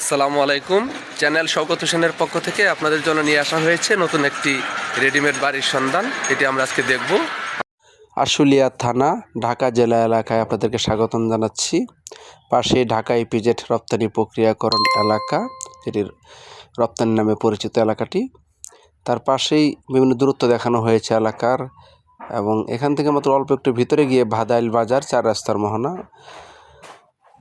আসসালামু আলাইকুম। চ্যানেল শওকত হোসেনের পক্ষ থেকে আপনাদের জন্য নিয়ে আসা হয়েছে নতুন একটি রেডিমেড বাড়ির সন্ধান। এটি আমরা আজকে দেখব। আশুলিয়া থানা, ঢাকা জেলা এলাকায় আপনাদেরকে স্বাগতম জানাচ্ছি। পাশে ঢাকা ইপিজেড রপ্তানি প্রক্রিয়াকরণ এলাকা, যেটি রপ্তানি নামে পরিচিত এলাকাটি। তার পাশেই বিভিন্ন দূরত্ব দেখানো হয়েছে এলাকার এবং এখান থেকে মাত্র অল্প একটু ভিতরে গিয়ে ভাদাইল বাজার, চার রাস্তার মোহনা।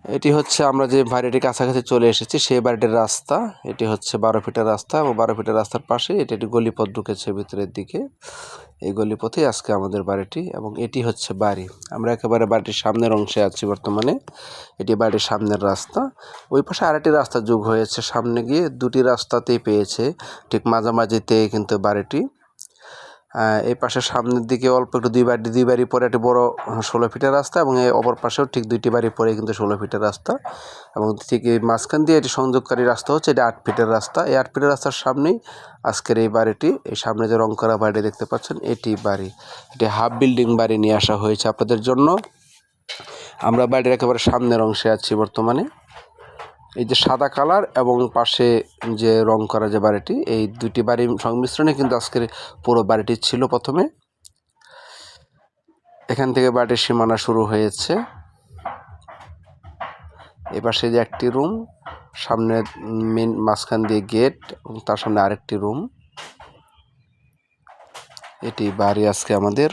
এটি হচ্ছে আমরা যে বাড়িটির কাছাকাছি চলে এসেছি, সেই বাড়িটির রাস্তা। এটি হচ্ছে বারো ফিটের রাস্তা এবং বারো ফিটের রাস্তার পাশে এটি একটি গলিপথ ঢুকেছে ভিতরের দিকে। এই গলিপথেই আজকে আমাদের বাড়িটি এবং এটি হচ্ছে বাড়ি। আমরা একেবারে বাড়িটির সামনের অংশে আছি বর্তমানে। এটি বাড়ির সামনের রাস্তা। ওই পাশে আরেকটি রাস্তা যোগ হয়েছে। সামনে গিয়ে দুটি রাস্তাতেই পেয়েছে। ঠিক মাঝামাঝিতে কিন্তু বাড়িটি। এই পাশে সামনের দিকে অল্প একটু দুই বাড়ি দুই বাড়ি পরে একটি বড় ষোলো ফিটের রাস্তা এবং এই অপর পাশেও ঠিক দুইটি বাড়ি পরে কিন্তু ষোলো ফিটের রাস্তা এবং ঠিক এই মাঝখান দিয়ে এটি সংযোগকারী রাস্তা হচ্ছে, এটা আট ফিটের রাস্তা। এই আট ফিটের রাস্তার সামনেই আজকের এই বাড়িটি, এই সামনে যে রং করা বাড়ি দেখতে পাচ্ছেন, এটি বাড়ি। এটি হাফ বিল্ডিং বাড়ি নিয়ে আসা হয়েছে আপনাদের জন্য। আমরা বাড়ির একেবারে সামনের অংশে আছি বর্তমানে। এই যে সাদা কালার এবং পাশে যে রং করা যে বাড়িটি, এই দুটি বাড়ির সংমিশ্রণে কিন্তু আজকের পুরো বাড়িটি ছিল প্রথমে। এখান থেকে বাড়ির সীমানা শুরু হয়েছে। এ পাশে যে একটি রুম, সামনে মেন মাঝখান দিয়ে গেট এবং তার সামনে আরেকটি রুম। এটি বাড়ি আজকে আমাদের।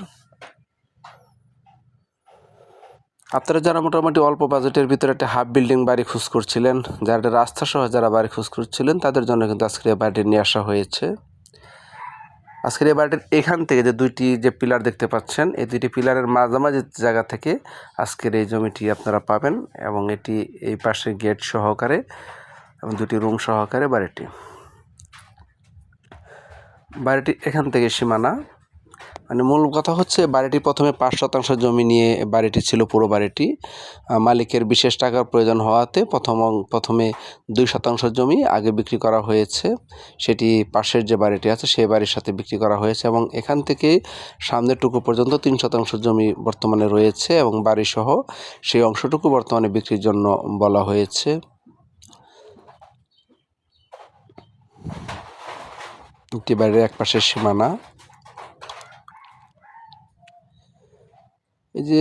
আপনারা যারা মোটামুটি অল্প বাজেটের ভিতরে একটা হাফ বিল্ডিং বাড়ি খোঁজ করছিলেন, যারা একটা রাস্তা সহ যারা বাড়ি খোঁজ করছিলেন, তাদের জন্য কিন্তু আজকের এই বাড়িটি নিয়ে আসা হয়েছে। আজকের এই বাড়িটির এখান থেকে যে দুইটি যে পিলার দেখতে পাচ্ছেন, এই দুইটি পিলারের মাঝামাঝি জায়গা থেকে আজকের এই জমিটি আপনারা পাবেন এবং এটি এই পাশে গেট সহকারে এবং দুটি রুম সহকারে বাড়িটি। বাড়িটি এখান থেকে সীমানা। মানে মূল কথা হচ্ছে বাড়িটি প্রথমে পাঁচ শতাংশ জমি নিয়ে বাড়িটি ছিল, পুরো বাড়িটি। মালিকের বিশেষ টাকার প্রয়োজন হওয়াতে প্রথম প্রথমে দুই শতাংশ জমি আগে বিক্রি করা হয়েছে। সেটি পাশের যে বাড়িটি আছে সেই বাড়ির সাথে বিক্রি করা হয়েছে এবং এখান থেকে সামনের টুকু পর্যন্ত তিন শতাংশ জমি বর্তমানে রয়েছে এবং বাড়িসহ সেই অংশটুকু বর্তমানে বিক্রির জন্য বলা হয়েছে। একটি বাড়ির এক পাশের সীমানা। এই যে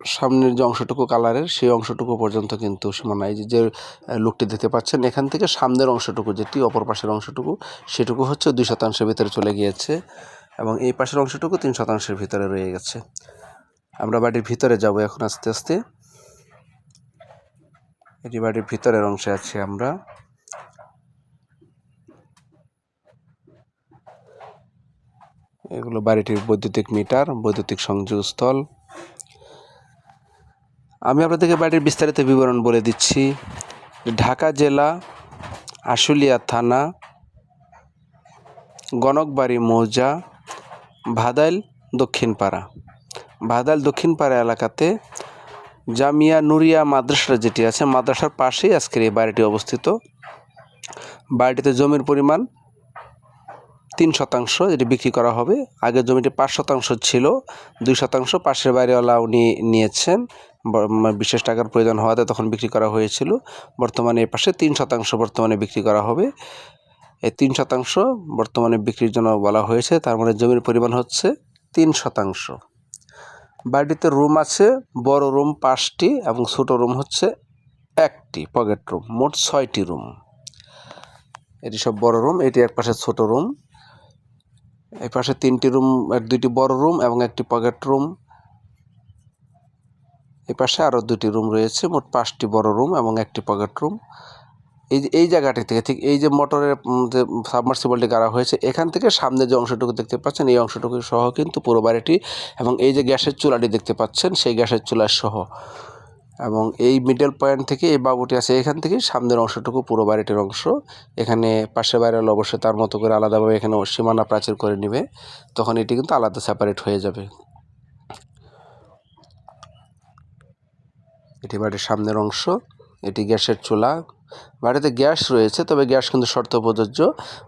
সামনের যে অংশটুকু কালারের, সেই অংশটুকু পর্যন্ত কিন্তু সীমানা, এই যে লুকটি দেখতে পাচ্ছেন, এখান থেকে সামনের অংশটুকু, যেটি অপর পাশের অংশটুকু, সেটুকু হচ্ছে দুই শতাংশের ভিতরে চলে গিয়েছে এবং এই পাশের অংশটুকু তিন শতাংশের ভিতরে রয়ে গেছে। আমরা বাড়ির ভিতরে যাব এখন আস্তে আস্তে। এটি বাড়ির ভিতরের অংশে আছি আমরা। এগুলো বাড়িটির বৈদ্যুতিক মিটার, বৈদ্যুতিক সংযোগস্থল আমি আপনাদেরকে বাড়ির বিস্তারিত বিবরণ বলে দিচ্ছি। ঢাকা জেলা, আশুলিয়া থানা, গণকবাড়ি, মৌজা, ভাদাইল, দক্ষিণপাড়া। ভাদাইল, দক্ষিণপাড়া এলাকাতে জামিয়া নুরিয়া মাদ্রাসা যেটি আছে, মাদ্রাসার পাশেই আজকের এই বাড়িটি অবস্থিত। বাড়িটিতে জমির পরিমাণ তিন শতাংশ যেটি বিক্রি করা হবে। আগে জমিটি পাঁচ শতাংশ ছিল, দুই শতাংশ পাশের বাইরেওয়ালা উনি নিয়েছেন। বিশেষ টাকার প্রয়োজন হওয়াতে তখন বিক্রি করা হয়েছিল। বর্তমানে এর পাশে তিন শতাংশ বর্তমানে বিক্রি করা হবে। এই তিন শতাংশ বর্তমানে বিক্রির জন্য বলা হয়েছে, তার মানে জমির পরিমাণ হচ্ছে তিন শতাংশ। বাড়িটিতে রুম আছে, বড় রুম পাঁচটি এবং ছোট রুম হচ্ছে একটি, পকেট রুম, মোট ছয়টি রুম। এটি সব বড় রুম, এটি এক পাশে ছোট রুম। এই পাশে তিনটি রুম দুইটি বড় রুম এবং একটি পকেট রুম। এই পাশে আরও দুটি রুম রয়েছে, মোট পাঁচটি বড় রুম এবং একটি পকেট রুম। এই যে, এই জায়গাটি থেকে ঠিক এই যে মোটরের যে সাবমার্সিবলটি গাড়া হয়েছে, এখান থেকে সামনে যে অংশটুকু দেখতে পাচ্ছেন, এই অংশটুকু সহ কিন্তু পুরো বাড়িটি এবং এই যে গ্যাসের চুলাটি দেখতে পাচ্ছেন, সেই গ্যাসের চুলার সহ। এবং এই মিডল পয়েন্ট থেকে এই বাবুটি আছে এখান থেকে, সামনের অংশটুকু পুরো বাড়িটির অংশ। এখানে পাশে বাইরে হলে অবশ্যই তার মতো করে আলাদাভাবে এখানে সীমানা প্রাচীর করে নেবে। তখন এটি কিন্তু আলাদা সেপারেট হয়ে যাবে। এটি বাড়ির সামনের অংশ, এটি গ্যাসের চুলা বাড়িতে গ্যাস রয়েছে, তবে গ্যাস কিন্তু শর্ত প্রযোজ্য।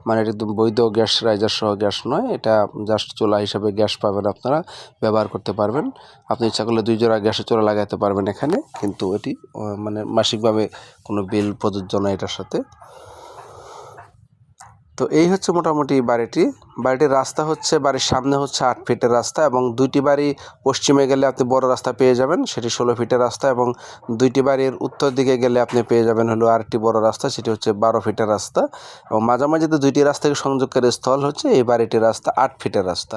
মানে একদম বৈধ গ্যাস, রাইজার সহ গ্যাস নয়। এটা জাস্ট চোলা হিসাবে গ্যাস পাবেন আপনারা, ব্যবহার করতে পারবেন। আপনি ইচ্ছা করলে দুই জোড়া গ্যাসের চোলা লাগাতে পারবেন এখানে, কিন্তু এটি মানে মাসিকভাবে কোনো বিল প্রযোজ্য নয় এটার সাথে। তো এই হচ্ছে মোটামুটি বাড়িটি। বাড়িটির রাস্তা হচ্ছে, বাড়ির সামনে হচ্ছে আট ফিটের রাস্তা এবং দুইটি বাড়ি পশ্চিমে গেলে আপনি বড় রাস্তা পেয়ে যাবেন, সেটি ষোলো ফিটের রাস্তা এবং দুইটি বাড়ির উত্তর দিকে গেলে আপনি পেয়ে যাবেন হলো আরেকটি বড় রাস্তা, সেটি হচ্ছে বারো ফিটের রাস্তা এবং মাঝামাঝি যে দুইটি রাস্তাকে সংযোগকারী স্থল হচ্ছে, এই বাড়িটির রাস্তা আট ফিটের রাস্তা।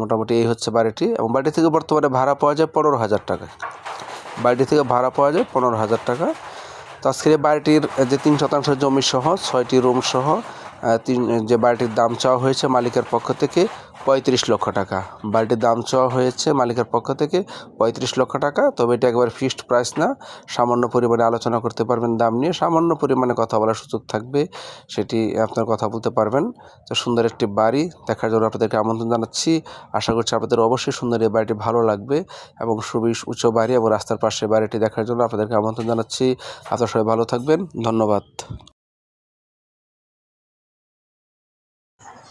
মোটামুটি এই হচ্ছে বাড়িটি এবং বাড়ি থেকে বর্তমানে ভাড়া পাওয়া যায় পনেরো হাজার টাকা। বাড়িটি থেকে ভাড়া পাওয়া যায় পনেরো হাজার টাকা। তো আজকের বাড়িটির যে তিন শতাংশ জমি সহ, ছয়টি রুম সহ তিন, যে বাড়িটির দাম চাওয়া হয়েছে মালিকের পক্ষ থেকে পঁয়ত্রিশ লক্ষ টাকা। বাড়িটির দাম চাওয়া হয়েছে মালিকের পক্ষ থেকে পঁয়ত্রিশ লক্ষ টাকা, তবে এটা একবার ফিক্সড প্রাইস না। সামান্য পরিমাণে আলোচনা করতে পারবেন, দাম নিয়ে সামান্য পরিমাণে কথা বলার সুযোগ থাকবে, সেটি আপনার কথা বলতে পারবেন। তো সুন্দর একটি বাড়ি, দেখার জন্য আপনাদেরকে আমন্ত্রণ জানাচ্ছি। আশা করছি আপনাদের অবশ্যই সুন্দর এই বাড়িটি ভালো লাগবে এবং খুবই উঁচু বাড়ি এবং রাস্তার পাশে বাড়িটি দেখার জন্য আপনাদেরকে আমন্ত্রণ জানাচ্ছি। আপনারা সবাই ভালো থাকবেন, ধন্যবাদ।